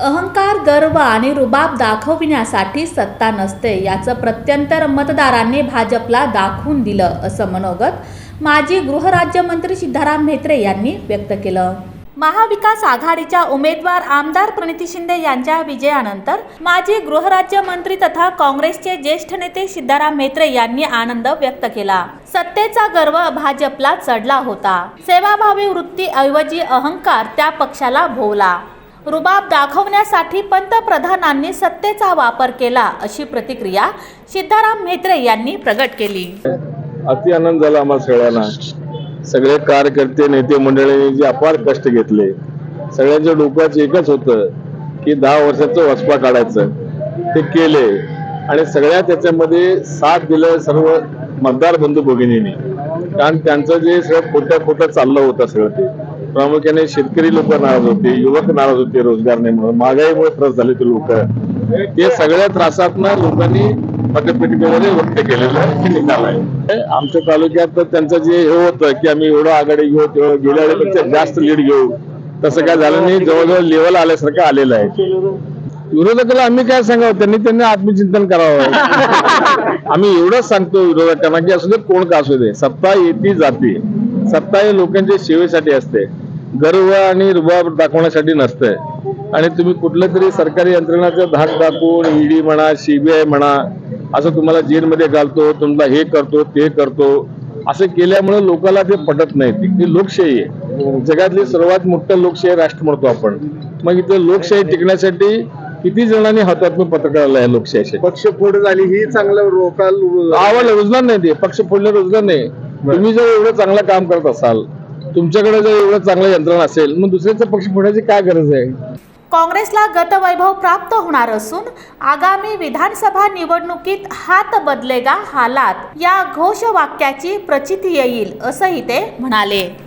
अहंकार गर्व आणि रुबाब दाखविण्यासाठी सत्ता नसते याचं प्रत्यंतर मतदारांनी भाजपला दाखवून दिलं असं मनोगत माजी गृहराज्यमंत्री सिद्धाराम म्हेत्रे यांनी व्यक्त केलं. महाविकास आघाडीच्या उमेदवार आमदार प्रणिती शिंदे यांच्या विजयानंतर माजी गृहराज्यमंत्री तथा काँग्रेसचे ज्येष्ठ नेते सिद्धाराम म्हेत्रे यांनी आनंद व्यक्त केला. सत्तेचा गर्व भाजपला चढला होता. सेवाभावी वृत्ती ऐवजी अहंकार त्या पक्षाला भोवला. रुबाब दाखवण्यासाठी पंतप्रधानांनी सत्तेचा वापर केला अशी प्रतिक्रिया सिद्धाराम म्हेत्रे यांनी प्रकट केली. अति आनंद झाला आम्हाला सगळ्यांना. सगळे कार्यकर्ते नेते मंडळींनी जे अपार कष्ट घेतले सगळ्यांच्या डोक्याचं एकच होतं की दहा वर्षाचं वचपा काढायचं. ते केले आणि सगळ्या त्याच्यामध्ये साथ दिलं सर्व मतदार बंधू भगिनींनी. कारण त्यांचं जे सगळं खोट्या खोटं चाललं होतं सगळं ते. प्रामुख्याने शेतकरी लोक नाराज होते युवक नाराज होते रोजगार नाही म्हणून. महागाईमुळे त्रास झाले ते लोक. ते सगळ्या त्रासातनं लोकांनी मतपेटिकेमध्ये व्यक्त केलेलं निकाल आहे. आमच्या तालुक्यात त्यांचं जे हे होतं की आम्ही एवढं आघाडी घेऊ तेवढं गेल्या वेळेपेक्षा जास्त लीड घेऊ. तसं काय झालं नाही जवळजवळ लेवल आल्यासारखं आलेलं आहे. विरोधकाला आम्ही काय सांगावं? त्यांनी त्यांनी आत्मचिंतन करावं. आम्ही एवढंच सांगतो विरोधकांना की असू दे कोण का असू दे सत्ता येती जाते. सत्ता हे लोकांच्या सेवेसाठी असते. गर्व आणि रुबाब दाखवण्यासाठी नसते आणि तुम्ही कुठल्या तरी सरकारी यंत्रणाचा धाक दाखवून ईडी म्हणा सीबीआय म्हणा असं तुम्हाला जेलमध्ये घालतो तुम्हाला हे करतो ते करतो असं केल्यामुळे लोकांना ते पटत नाही. ती लोकशाही आहे. जगातली सर्वात मोठं लोकशाही राष्ट्र म्हणतो आपण. मग इथं लोकशाही टिकण्यासाठी किती जणांनी हातातून पत्रकाराला आहे लोकशाहीसाठी पक्ष फोड झाली ही चांगलं रोकाल आवाला रुजणार नाही ते. पक्ष फोडले रुजणार नाही. तुम्ही जर एवढं चांगलं काम करत असाल तुमच्याकडे जर एवढं चांगलं यंत्रणा असेल मग दुसऱ्याचं पक्ष फोडण्याची काय गरज आहे? काँग्रेसला गतवैभव प्राप्त होणार असून आगामी विधानसभा निवडणुकीत हात बदलेगा हालात. या घोषवाक्याची प्रचिती येईल असंही ते म्हणाले.